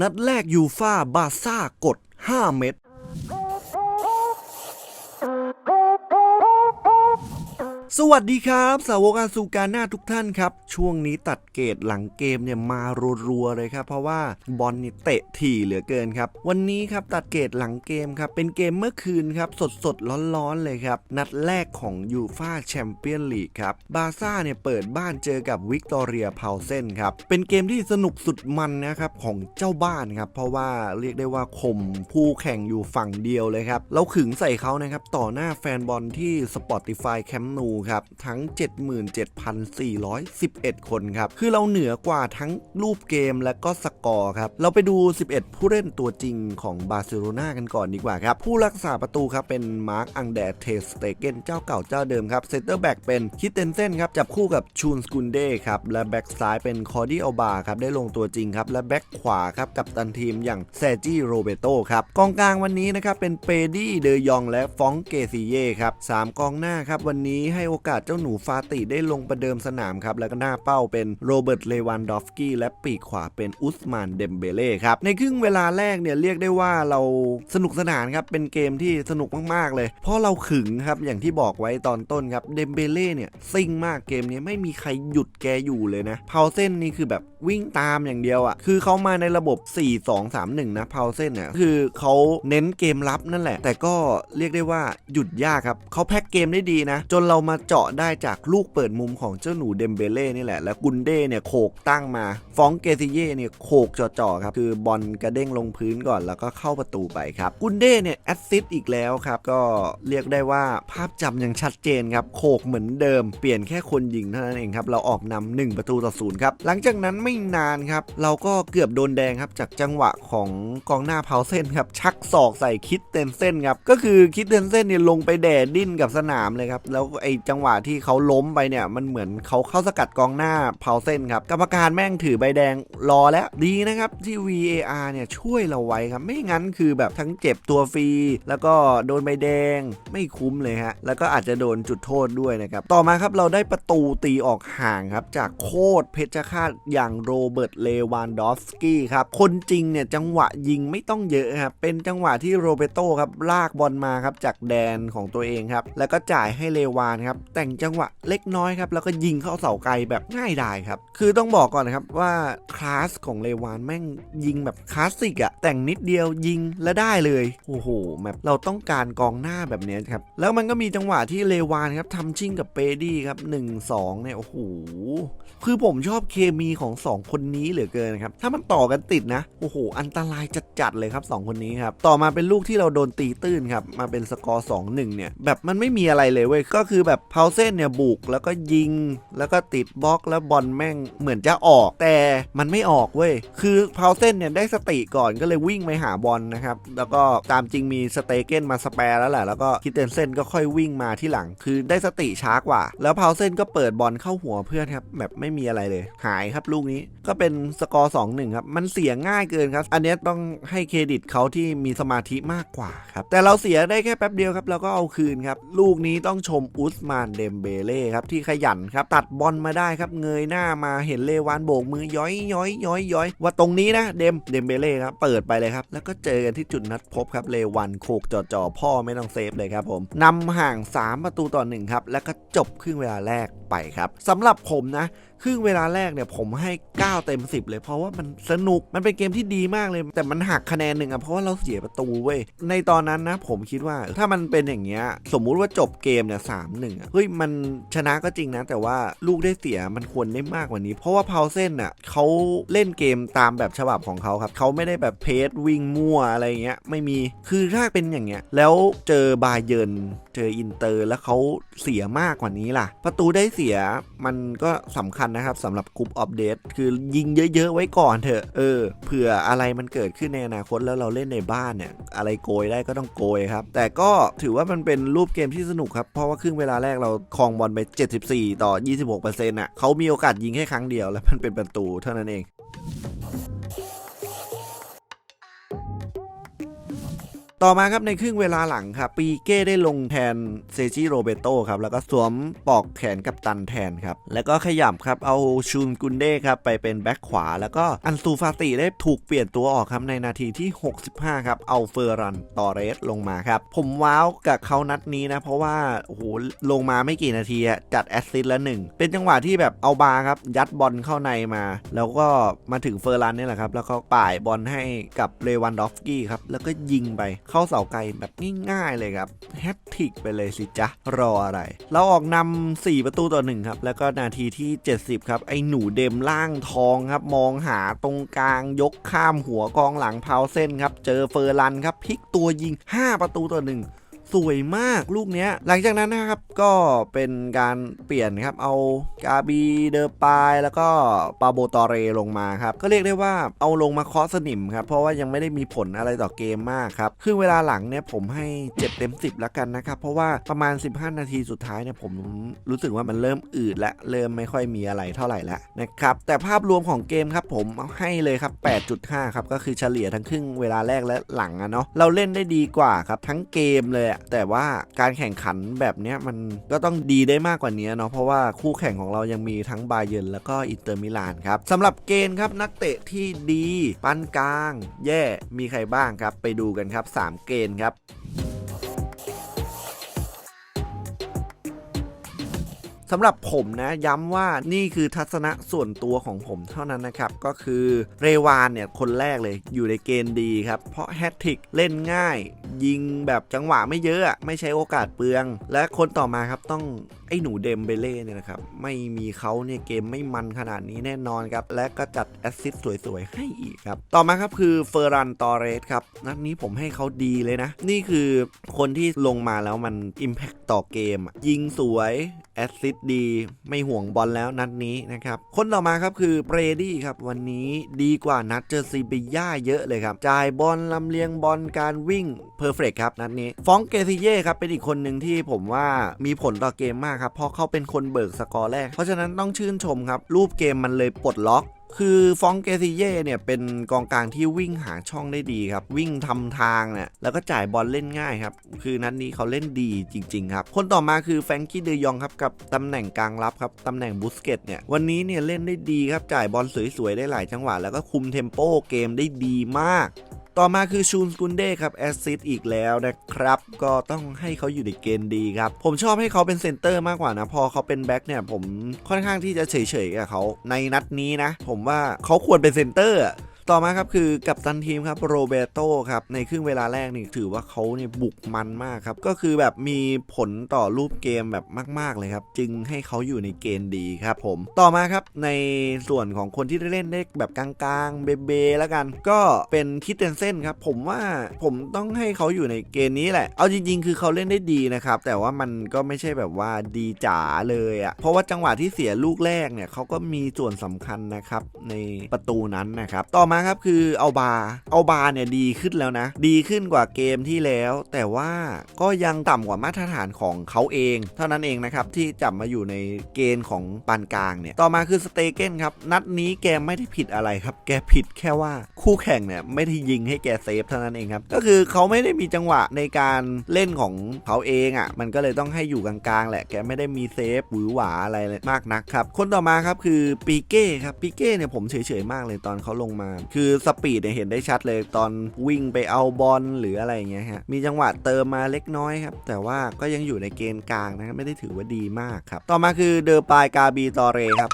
นัดแรกยูฟ่าบาซ่ากด 5 เม็ด สวัสดีครับสาวกอาซูการหน้าทุกท่านครับ ช่วงนี้ตัดเกตหลังเกมเนี่ยมารัวๆเลยครับ เพราะว่าบอลนี่เตะถี่เหลือเกินครับ วันนี้ครับตัดเกตหลังเกมครับเป็นเกมเมื่อคืนครับสดๆร้อนๆเลยครับ นัดแรกของยูฟาแชมเปี้ยนลีกครับบาซ่าเนี่ยเปิดบ้านเจอกับวิกตอเรียเพาเซนครับเป็นเกมที่สนุกสุดมันนะครับของเจ้าบ้านครับเพราะว่าเรียกได้ว่าข่มผู้แข่งอยู่ฝั่งเดียวเลยครับเราขึงใส่เขานะครับต่อหน้าแฟนบอลที่ Spotify Camp Nou ครับทั้ง 77,411 คนครับคือเราเหนือกว่าทั้งรูปเกมและก็สกอร์ครับเราไปดู 11 ผู้เล่นตัวจริงของบาร์เซโลนากันก่อนดีกว่าครับผู้รักษาประตูครับเป็นมาร์คอังแดเทสเตเกนเจ้าเก่าเจ้าเดิมครับเซนเตอร์แบ็กเป็นคิดเตนเซนครับจับคู่กับชูนสกุนเด้ครับและแบ็กซ้ายเป็นคอร์ดี้อัลบาครับได้ลงตัวจริงครับและแบ็กขวาครับกับตันทีมอย่างแซจี้โรเบโตครับกองกลางวันนี้นะครับเป็นเปดี้เดยองและฟองเกซิเย่ครับสามกองหน้าครับวันนี้ให้โอกาสเจ้าหนูฟาติได้ลงประเดิมสนามครับ แล้วก็หน้าเป้าเป็นโรเบิร์ตเลวันดอฟสกี้และปีกขวาเป็นอุสมานเดมเบเล่ครับ ในครึ่งเวลาแรกเนี่ยเรียกได้ว่าเราสนุกสนานครับ เป็นเกมที่สนุกมากๆเลย เพราะเราขึงครับ อย่างที่บอกไว้ตอนต้นครับเดมเบเล่เนี่ยซิ่งมากเกมนี้ไม่มีใครหยุดแกอยู่เลยนะเพาเส้นนี่คือแบบวิ่งตามอย่างเดียวอะ่ะ คือเขามาในระบบ 4 2 3 1 นะเพาเส้นเนี่ยคือเขาเน้นเกมรับนั่นแหละ แต่ก็เรียกได้ว่าหยุดยากครับเขาแพ็กเกมได้ดีนะ จนเรามาเจาะได้จากลูกเปิดมุมของเจ้าหนูเดมเบเล่นี่แหละ แล้วกุนเด้เนี่ยโขกตั้งมา ฟองเกซิเย่เนี่ยโขกจ่อๆครับ คือบอลกระเด้งลงพื้นก่อนแล้วก็เข้าประตูไปครับ กุนเด้เนี่ยแอสซิสต์อีกแล้วครับ ก็เรียกได้ว่าภาพจำยังชัดเจนครับ โขกเหมือนเดิม เปลี่ยนแค่คนยิงเท่านั้นเองครับ เราออกนำหนึ่งประตูต่อศูนย์ครับ หลังจากนั้นไม่นานครับ เราก็เกือบโดนแดงครับ จากจังหวะของกองหน้าเพาเส้นครับ ชักศอกใส่คิดเตนเส้นครับ ก็คือคิดเตนเส้นเนี่ยลงไปแดดดิ้นกับสนามเลยครับ แล้วไอ้จังหวะที่เขาล้มไปเนี่ยมันเหมือนเขาเข้าสกัดกองหน้าเพาเส้นครับกรรมการแม่งถือใบแดงรอแล้วดีนะครับที่ VAR เนี่ยช่วยเราไว้ครับไม่งั้นคือแบบทั้งเจ็บตัวฟรีแล้วก็โดนใบแดงไม่คุ้มเลยฮะแล้วก็อาจจะโดนจุดโทษด้วยนะครับต่อมาครับเราได้ประตูตีออกห่างครับจากโคตรเพชรฆาตอย่างโรเบิร์ตเลวานดอฟสกี้ครับคนจริงเนี่ยจังหวะยิงไม่ต้องเยอะครับเป็นจังหวะที่โรเบโตครับลากบอลมาครับจากแดนของตัวเองครับแล้วก็จ่ายให้เลวานครับแต่งจังหวะเล็กน้อยครับ แล้วก็ยิงเข้าเสาไกลแบบง่ายดายครับ คือต้องบอกก่อนนะครับว่าคลาสของเลวานแม่งยิงแบบคลาสสิกอะแต่งนิดเดียวยิงและได้เลยโอ้โหแบบเราต้องการกองหน้าแบบนี้ครับ แล้วมันก็มีจังหวะที่เลวานครับทำชิ่งกับเปดี้ครับ1 2เนี่ยโอ้โหคือผมชอบเคมีของ 2 คนนี้เหลือเกินครับ ถ้ามันต่อกันติดนะโอ้โหอันตรายจัดๆเลยครับ 2 คนนี้ครับ ต่อมาเป็นลูกที่เราโดนตีตื้นครับ มาเป็นสกอร์2-1เนี่ยแบบมันไม่มีอะไรเลยเว้ยก็คือแบบพาเส้นเนี่ยบุกแล้วก็ยิง แล้วก็ติดบล็อกแล้วบอลแม่งเหมือนจะออก แต่มันไม่ออกเว้ยคือเพาเส้นเนี่ยได้สติก่อนก็เลยวิ่งไปหาบอลนะครับ แล้วก็ตามจริงมีสเตเกนมาสแปร์แล้วแหละแล้วก็คิดเตนเซนก็ค่อยวิ่งมาที่หลัง คือได้สติช้ากว่า แล้วเพาเส้นก็เปิดบอลเข้าหัวเพื่อนครับแบบไม่มีอะไรเลย หายครับลูกนี้ก็เป็นสกอร์2-1ครับมันเสียง่ายเกินครับ อันนี้ต้องให้เครดิตเขาที่มีสมาธิมากกว่าครับแต่เราเสียได้แค่แป๊บเดียวครับแล้วก็เอาคืนครับลูกนี้ต้องชมอุสมานเดมเบเล่ครับที่ขยันครับตัดบอลมาได้ครับเงยหน้ามาเห็นเลวานโบกมือย้อยย้อยย้อยย้อยว่าตรงนี้นะเดมเดมเบเล่ครับเปิดไปเลยครับแล้วก็เจอกันที่จุดนัดพบครับเลวันโคกจ่อๆพ่อไม่ต้องเซฟเลยครับผมนำห่าง 3 ประตูต่อหนึ่งครับแล้วก็จบครึ่งเวลาแรกไปครับสำหรับผมนะ ครึ่งเวลาแรกเนี่ยผมให้ 9 เต็ม 10 เลยเพราะว่ามันสนุกมันเป็นเกมที่ดีมากเลย แต่มันหักคะแนนหนึ่งอะเพราะว่าเราเสียประตูเว้ยในตอนนั้นนะผมคิดว่าถ้ามันเป็นอย่างเงี้ยสมมุติว่าจบเกมเนี่ยสามหนึ่งอะเฮ้ยมันชนะก็จริงนะ แต่ว่าลูกได้เสียมันควรได้มากกว่านี้ เพราะว่าเพาวเซนอะเขาเล่นเกมตามแบบฉบับของเขาครับเขาไม่ได้แบบเพสวิ่งมั่วอะไรเงี้ยไม่มีคือถ้าเป็นอย่างเงี้ยแล้วเจอบาเยิร์นเจออินเตอร์ แล้วเขาเสียมากกว่านี้ล่ะ ประตูได้เสียมันก็สำคัญนะครับสำหรับกรุ๊ปอัปเดตคือยิงเยอะ ๆ ไว้ก่อนเถอะเออเผื่ออะไรมันเกิดขึ้นในอนาคตแล้วเราเล่นในบ้านเนี่ยอะไรโกยได้ก็ต้องโกยครับ แต่ก็ถือว่ามันเป็นรูปเกมที่สนุกครับ เพราะว่าครึ่งเวลาแรกเราครองบอลไป 74 ต่อ 26%อะเขามีโอกาสยิงแค่ครั้งเดียวแล้วมันเป็นประตูเท่านั้นเอง ต่อมาครับในครึ่งเวลาหลังครับปีเก้ได้ลงแทนเซจิโรเบโตครับแล้วก็สวมปลอกแขนกับตันแทนครับแล้วก็ขยับครับเอาชูนกุนเด้ครับไปเป็นแบ็คขวา แล้วก็อันซูฟาติได้ถูกเปลี่ยนตัวออกครับในนาทีที่ 65 ครับเอาเฟอร์รันตอเรสลงมาครับผมว้าวกับเขานัดนี้นะเพราะว่าโอ้โหลงมาไม่กี่นาทีจัดแอสซิสต์ละหนึ่งเป็นจังหวะที่แบบเอาบาครับยัดบอลเข้าในมา แล้วก็มาถึงเฟอร์รันนี่แหละครับแล้วก็ป่ายบอลให้กับเลวันดอฟสกี้ครับแล้วก็ยิงไปเข้าเสาไกลแบบง่ายๆเลยครับแฮตทริกไปเลยสิจ๊ะ รออะไร เราออกนำ4ประตูต่อหนึ่งครับ แล้วก็นาทีที่ 70 ครับ ไอ้หนูเดมล่างทองครับ มองหาตรงกลางยกข้ามหัวกองหลังเพาเส้นครับ เจอเฟอร์ลันครับพลิกตัวยิง 5 ประตูต่อหนึ่ง สวยมากลูกเนี้ย หลังจากนั้นนะครับก็เป็นการเปลี่ยนครับเอากาบีเดอปายแล้วก็ปาโบตอเรลงมาครับก็เรียกได้ว่าเอาลงมาเคาะสนิมครับเพราะว่ายังไม่ได้มีผลอะไรต่อเกมมากครับครึ่งเวลาหลังเนี่ยผมให้7เต็ม10แล้วกันนะครับเพราะว่าประมาณ 15 นาทีสุดท้ายเนี่ยผมรู้สึกว่ามันเริ่มอืดและเริ่มไม่ค่อยมีอะไรเท่าไหร่แล้วนะครับแต่ภาพรวมของเกมครับผมให้เลยครับ 8.5 ครับก็คือเฉลี่ยทั้งครึ่งเวลาแรกและหลังอะเนาะเราเล่นได้ดีกว่าครับทั้งเกมเลยอะแต่ว่าการแข่งขันแบบเนี้ยมันก็ต้องดีได้มากกว่านี้เนาะเพราะว่าคู่แข่งของเรายังมีทั้งบาเยนแล้วก็อินเตอร์มิลานครับสำหรับเกณฑ์ครับนักเตะที่ดีปานกลาง แย่มีใครบ้างครับ ไปดูกันครับ 3 เกณฑ์ครับ สำหรับผมนะย้ำว่านี่คือทัศนะส่วนตัวของผมเท่านั้นนะครับ ก็คือเรวานเนี่ยคนแรกเลยอยู่ในเกณฑ์ดีครับ เพราะแฮตทริกเล่นง่าย ยิงแบบจังหวะไม่เยอะ ไม่ใช้โอกาสเปลือง และคนต่อมาครับต้องไอ้หนูเดมเบเล่เนี่ยนะครับ ไม่มีเขาเนี่ยเกมไม่มันขนาดนี้แน่นอนครับ และก็จัดแอสซิสต์สวยๆ ให้อีกครับ ต่อมาครับคือเฟอร์รันตอเรสครับ นัดนี้ผมให้เขาดีเลยนะ นี่คือคนที่ลงมาแล้วมัน Impact ต่อเกม ยิงสวย แอสซิสต์ดีไม่ห่วงบอลแล้วนัดนี้นะครับ คนต่อมาครับคือเบรดี้ครับวันนี้ดีกว่านัดเจอซีบีย่าเยอะเลยครับ จ่ายบอลลำเลียงบอลการวิ่งเพอร์เฟกครับนัดนี้ ฟองเกซิเย่ครับเป็นอีกคนหนึ่งที่ผมว่ามีผลต่อเกมมากครับเพราะเขาเป็นคนเบิกสกอร์แรก เพราะฉะนั้นต้องชื่นชมครับรูปเกมมันเลยปลดล็อก คือฟองเกซิเย่เนี่ยเป็นกองกลางที่วิ่งหาช่องได้ดีครับ วิ่งทำทางเนี่ยแล้วก็จ่ายบอลเล่นง่ายครับ คือนัดนนี้เขาเล่นดีจริงๆครับ คนต่อมาคือแฟรงกี้เดยองครับกับตำแหน่งกลางรับครับตำแหน่งบุสเกตเนี่ยวันนี้เนี่ยเล่นได้ดีครับจ่ายบอลสวยๆได้หลายจังหวะแล้วก็คุมเทมโปเกมได้ดีมาก ต่อมาคือชูนสกุนเด้ครับแอสซิสอีกแล้วนะครับ ก็ต้องให้เขาอยู่ในเกณฑ์ดีครับ ผมชอบให้เขาเป็นเซนเตอร์มากกว่านะ พอเขาเป็นแบ็คเนี่ยผมค่อนข้างที่จะเฉยๆกับเขาในนัดนี้นะ ผมว่าเขาควรเป็นเซนเตอร์ ต่อมาครับคือกับตันทีมครับโรเบโตครับในครึ่งเวลาแรกนี่ถือว่าเขาเนี่ยบุกมันมากครับ ก็คือแบบมีผลต่อรูปเกมแบบมาก ๆ เลยครับ จึงให้เขาอยู่ในเกณฑ์ดีครับผมต่อมาครับในส่วนของคนที่ได้เล่นได้แบบกลางๆเบเบแล้วกัน ก็เป็นคิดเตนเซนครับ ผมว่าผมต้องให้เขาอยู่ในเกณฑ์นี้แหละ เอาจริง ๆ คือเขาเล่นได้ดีนะครับ แต่ว่ามันก็ไม่ใช่แบบว่าดีจ๋าเลยอะ่ะเพราะว่าจังหวะที่เสียลูกแรกเนี่ยเขาก็มีส่วนสำคัญนะครับในประตูนั้นนะครับ ต่อมาครับคือเอาบาเอาบาเนี่ยดีขึ้นแล้วนะ ดีขึ้นกว่าเกมที่แล้ว แต่ว่าก็ยังต่ำกว่ามาตรฐานของเขาเอง เท่านั้นเองนะครับที่จับมาอยู่ในเกณฑ์ของปานกลางเนี่ยต่อมาคือสเตเกนครับนัดนี้แกไม่ได้ผิดอะไรครับ แกผิดแค่ว่าคู่แข่งเนี่ยไม่ได้ยิงให้แกเซฟเท่านั้นเองครับก็คือเขาไม่ได้มีจังหวะในการเล่นของเขาเองอะ่ะมันก็เลยต้องให้อยู่กลางๆแหละแกไม่ได้มีเซฟหวือหวาอะไรมากนักครับคนต่อมาครับคือปีเก้ครับปีเก้เนี่ยผมเฉยๆมากเลยตอนเขาลงมาคือสปีดเนี่ยเห็นได้ชัดเลยตอนวิ่งไปเอาบอลหรืออะไรอย่างเงี้ยฮะมีจังหวะเติมมาเล็กน้อยครับ แต่ว่าก็ยังอยู่ในเกณฑ์กลางนะครับไม่ได้ถือว่าดีมากครับ ต่อมาคือเดอปายกาบีตอเรครับ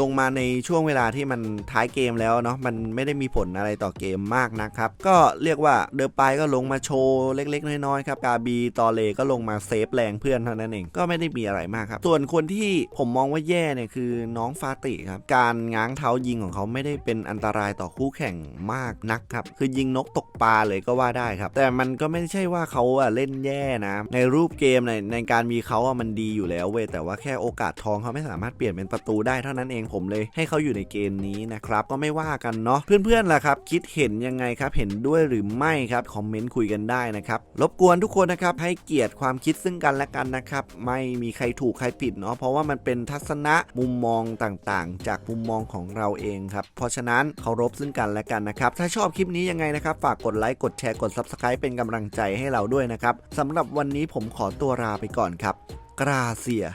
ลงมาในช่วงเวลาที่มันท้ายเกมแล้วเนาะมันไม่ได้มีผลอะไรต่อเกมมากนะครับ ก็เรียกว่าเดอปายก็ลงมาโชว์เล็กๆ น้อยๆครับกาบีตอเลก็ลงมาเซฟแรงเพื่อนเท่านั้นเองก็ไม่ได้มีอะไรมากครับ ส่วนคนที่ผมมองว่าแย่เนี่ยคือน้องฟาติครับ การง้างเท้ายิงของเขาไม่ได้เป็นอันตรายต่อคู่แข่งมากนักครับ คือยิงนกตกปลาเลยก็ว่าได้ครับ แต่มันก็ไม่ใช่ว่าเขาอะเล่นแย่นะ ในรูปเกมในในการมีเขาอะมันดีอยู่แล้วเว้ยแต่ว่าแค่โอกาสทองเขาไม่สามารถเปลี่ยนเป็นประตูได้เท่านั้นเองผมเลย ให้เขาอยู่ในเกมนี้นะครับก็ไม่ว่ากันเนาะเพื่อนๆล่ะครับคิดเห็นยังไงครับเห็นด้วยหรือไม่ครับคอมเมนต์คุยกันได้นะครับรบกวนทุกคนนะครับให้เกียรติความคิดซึ่งกันและกันนะครับไม่มีใครถูกใครผิดเนาะเพราะว่ามันเป็นทัศนะมุมมองต่างๆ จากมุมมองของเราเองครับเพราะฉะนั้นเคารพซึ่งกันและกันนะครับถ้าชอบคลิปนี้ยังไงนะครับฝากกดไลค์กดแชร์กด Subscribe เป็นกำลังใจให้เราด้วยนะครับสำหรับวันนี้ผมขอตัวลาไปก่อนครับกราเซีย